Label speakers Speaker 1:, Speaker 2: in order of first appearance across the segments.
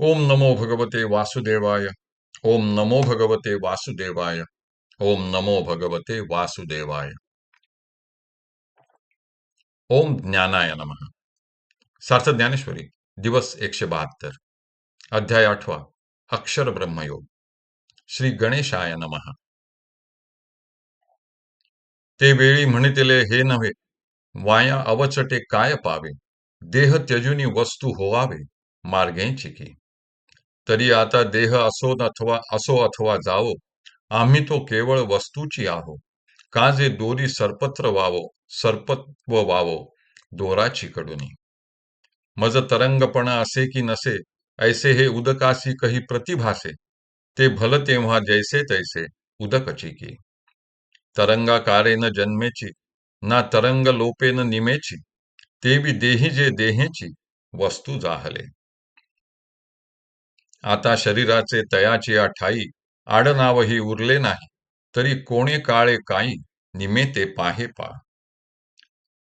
Speaker 1: ओम नमो भगवते वासुदेवाय ओम नमो भगवते वासुदेवाय ओम नमो भगवते वासुदेवाय ओम ज्ञानाय नम सार्थ ज्ञानेश्वरी दिवस एकशे बहात्तर अध्याय आठवा अक्षर ब्रह्मयोग श्री गणेशाय नम ते वेळी म्हणितले हे नव्हे वाया अवचटे काय पावे देह त्यजुनी वस्तू होवावे मार्गेंची की तरी आता देह असो अथवा असो अथवा जावो आम्ही तो केवळ वस्तूची आहो का जे दोरी सर्पत्र वावो सर्पत्व वावो दोराची कडुनी. मज तरंगपणा असे की नसे ऐसे हे उदकासी कही प्रतिभासे ते भल तेव्हा जैसे तैसे उदकची की. तरंगाकारे न जन्मेची ना तरंग लोपेन निमेची तेवी देही जे देहेची वस्तू जाहले. आता शरीराचे तयाचे ठाई आडनावही उरले नाही तरी कोणे काळे काही निमेते पाहे पा.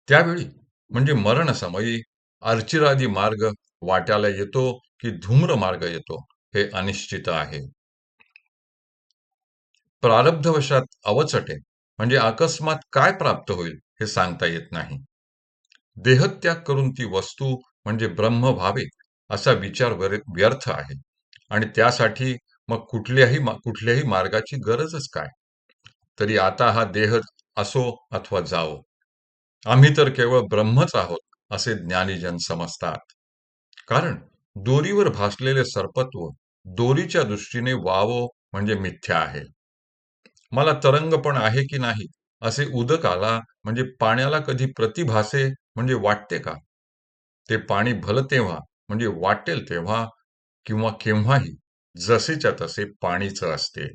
Speaker 1: त्यावेळी म्हणजे मरण समयी अर्चिरादी मार्ग वाट्याला येतो की धूम्र मार्ग येतो हे अनिश्चित आहे. प्रारब्धवशात अवचटे म्हणजे अकस्मात काय प्राप्त होईल हे सांगता येत नाही. देहत्याग करून ती वस्तू म्हणजे ब्रह्म व्हावे असा विचार व्यर्थ आहे. आणि त्यासाठी मग कुठल्याही कुठल्याही मार्गाची गरजच काय? तरी आता हा देह असो अथवा जावो आम्ही तर केवळ ब्रह्मच आहोत असे ज्ञानीजन समजतात. कारण दोरीवर भासलेले सर्पत्व दोरीच्या दृष्टीने वावो म्हणजे मिथ्या आहे. मला तरंग पण आहे की नाही असे उदक आला म्हणजे पाण्याला कधी प्रतिभासे म्हणजे वाटते का? ते पाणी भल तेव्हा म्हणजे वाटेल तेव्हा किंवा केव्हाही जसेच्या तसे पाणीच असते.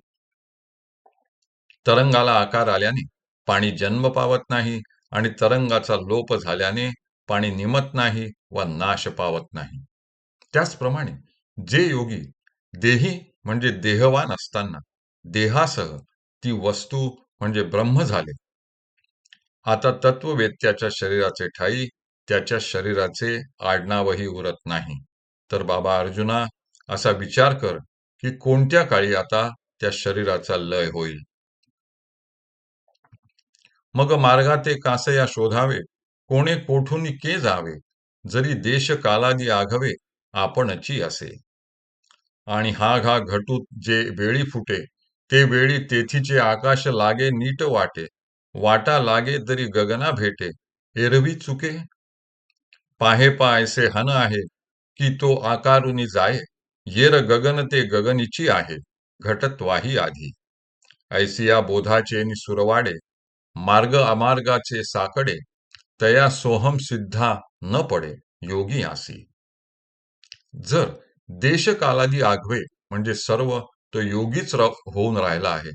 Speaker 1: तरंगाला आकार आल्याने पाणी जन्म पावत नाही आणि तरंगाचा लोप झाल्याने पाणी निमत नाही व नाश पावत नाही. त्याचप्रमाणे जे योगी देही म्हणजे देहवान असताना देहासह ती वस्तू म्हणजे ब्रह्म झाले. आता तत्ववेत्याच्या शरीराचे ठाई त्याच्या शरीराचे आडनावही उरत नाही. तर बाबा अर्जुना असा विचार कर की कोणत्या काळी आता त्या शरीराचा लय होईल. मग मार्गाते कासया शोधावे कोणे कोठून के जावे जरी देश कालादी आघवे आपणची असे. आणि हा घा घटूत जे वेळी फुटे ते वेळी तेथीचे आकाश लागे नीट वाटे वाटा लागे तरी गगना भेटे एरवी चुके? पाहे पायसे हन आहे की तो आकारुनी जाये. येर गगन ते गगनीची आहे घटत्वाही आधी. ऐसिया बोधाचे नि सुरवाडे मार्ग अमार्गाचे साकडे तया सोहम सिद्धा न पडे योगी आसी. जर देशकालादी आघवे म्हणजे सर्व तो योगीच होऊन राहिला आहे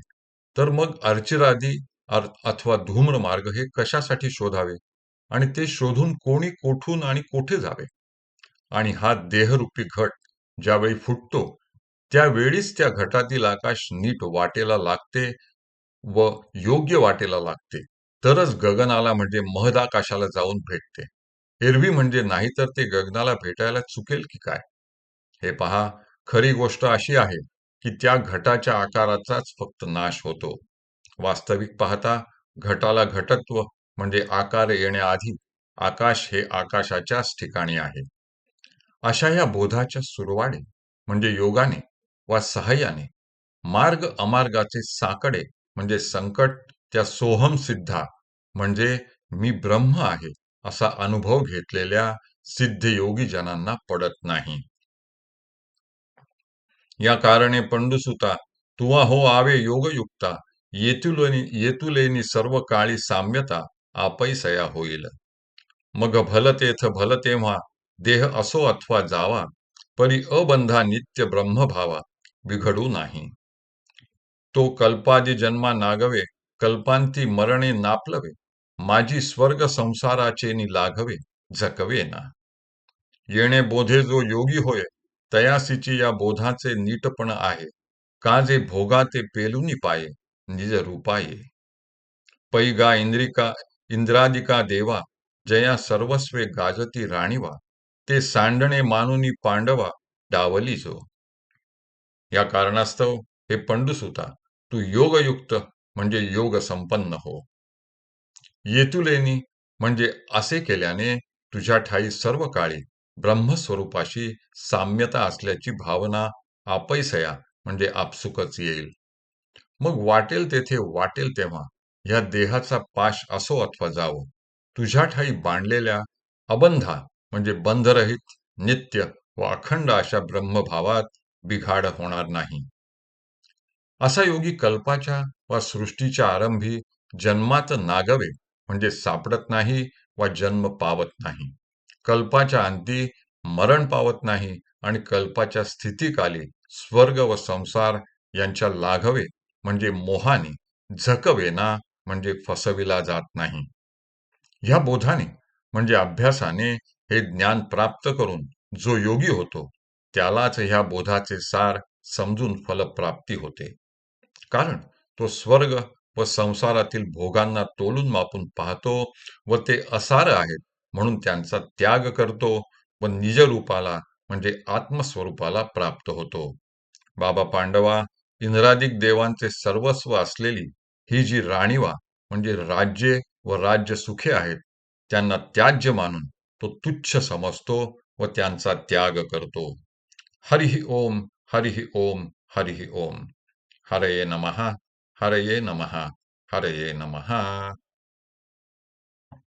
Speaker 1: तर मग अर्चिरादी अथवा धूम्र मार्ग हे कशासाठी शोधावे? आणि ते शोधून कोणी कोठून आणि कोठे जावे? आणि हा देहरूपी घट ज्यावेळी फुटतो त्यावेळीच त्या घटातील आकाश नीट वाटेला लागते व योग्य वाटेला लागते. तरच गगनाला म्हणजे महदाकाशाला जाऊन भेटते. एरवी म्हणजे नाही तर ते गगनाला भेटायला चुकेल की काय? हे पहा खरी गोष्ट अशी आहे की त्या घटाच्या आकाराचाच फक्त नाश होतो. वास्तविक पाहता घटाला घटत्व म्हणजे आकार येण्याआधी आकाश हे आकाशाच्याच ठिकाणी आहे. अशा या बोधाच्या सुरवाडे म्हणजे योगाने वा सहाय्याने मार्ग अमार्गाचे साकडे म्हणजे संकट त्या सोहम सिद्धा म्हणजे मी ब्रह्म आहे असा अनुभव घेतलेल्या सिद्ध योगी जनांना पडत नाही. या कारणे पंडुसुता तुवा हो आवे योगयुक्ता येतुलेनी येतुलेनी सर्व काळी साम्यता आपैसया होईल. मग भल तेथ भल तेव्हा देह असो अथवा जावा, परी अबंधा नित्य ब्रह्म भावा बिघडू नाही. तो कल्पादी जन्मा नागवे, कल्पांती मरणे नापलवे माझी स्वर्ग संसाराचे नि लाघवे झकवे ना. येणे बोधे जो योगी होय, तयासीची या बोधाचे नीटपण आहे का जे भोगा ते पेलुनी पाये, निज रूपाये. पैगा इंद्रिका, इंद्रादिका देवा, जया सर्वस्वे गाजती राणीवा ते सांडणे मानुनी पांडवा डावलीचो या कारणास्तव हे पंडुसुता तू योगयुक्त म्हणजे योग संपन्न हो. येतुलेनी म्हणजे असे केल्याने तुझ्या ठाई सर्व काळी ब्रह्मस्वरूपाशी साम्यता असल्याची भावना आपैसया म्हणजे आपसुकच येईल. मग वाटेल तेथे वाटेल तेव्हा या देहाचा पाश असो अथवा जावो तुझ्या ठाई बांधलेल्या अबंधा म्हणजे बंधरहित नित्य व अखंड अशा ब्रह्मभावात बिघाड होणार नाही. असा योगी कल्पाच्या व सृष्टीच्या आरंभी जन्मात नागवे म्हणजे सापडत नाही वा जन्म पावत नाही. कल्पाच्या अंती मरण पावत नाही आणि कल्पाच्या स्थितीकाली स्वर्ग व संसार यांच्या लाघवे म्हणजे मोहाने झकवेना म्हणजे फसविला जात नाही. ह्या बोधाने म्हणजे अभ्यासाने हे ज्ञान प्राप्त करून जो योगी होतो त्यालाच ह्या बोधाचे सार समजून फलप्राप्ती होते. कारण तो स्वर्ग व संसारातील भोगांना तोलून मापून पाहतो व ते असार आहेत म्हणून त्यांचा त्याग करतो व निजरूपाला म्हणजे आत्मस्वरूपाला प्राप्त होतो. बाबा पांडवा इंद्रादिक देवांचे सर्वस्व असलेली ही जी राणीवा म्हणजे राज्ये व राज्य सुखे आहेत त्यांना त्याज्य मानून तो तुच्छ समजतो व त्यांचा त्याग करतो. हरिहि ओम हरिहि ओम हरिहि ओम. हरये नमः हरये नमः हरये नमः.